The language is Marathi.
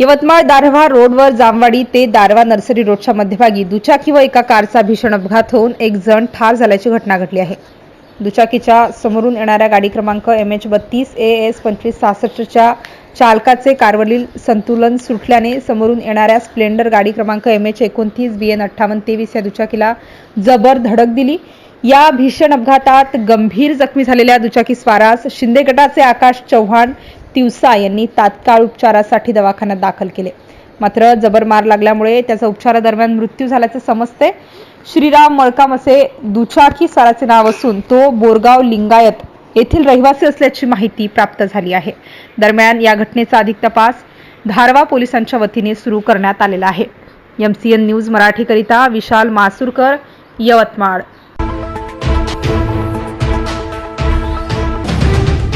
यवतमाळ दारव्हा रोडवर जामवाडी ते दारवा नर्सरी रोडच्या मध्यभागी दुचाकी व एका कारचा भीषण अपघात होऊन एक जण ठार झाल्याची घटना घडली आहे. दुचाकीच्या समोरून येणाऱ्या गाडी क्रमांक एम एच बत्तीस ए एस पंचवीस सहासष्टच्या चालकाचे कारवरील संतुलन सुटल्याने समोरून येणाऱ्या स्प्लेंडर गाडी क्रमांक एम एच एकोणतीस बी एन अठ्ठावन्न तेवीस या दुचाकीला जबर धडक दिली. या भीषण अपघातात गंभीर जखमी झालेल्या दुचाकी स्वारास शिंदे गटाचे आकाश चव्हाण तिवसा यांनी तात्काळ उपचारासाठी दवाखान्यात दाखल केले. मात्र जबर मार लागल्यामुळे त्याचा उपचारादरम्यान मृत्यू झाल्याचं समजते. श्रीराम मळकाम असे दुचाकी सराचे नाव असून तो बोरगाव लिंगायत येथील रहिवासी असल्याची माहिती प्राप्त झाली आहे. दरम्यान या घटनेचा अधिक तपास धारवा पोलिसांच्या वतीने सुरू करण्यात आलेला आहे. एम सी एन न्यूज मराठीकरिता विशाल मासूरकर यवतमाळ.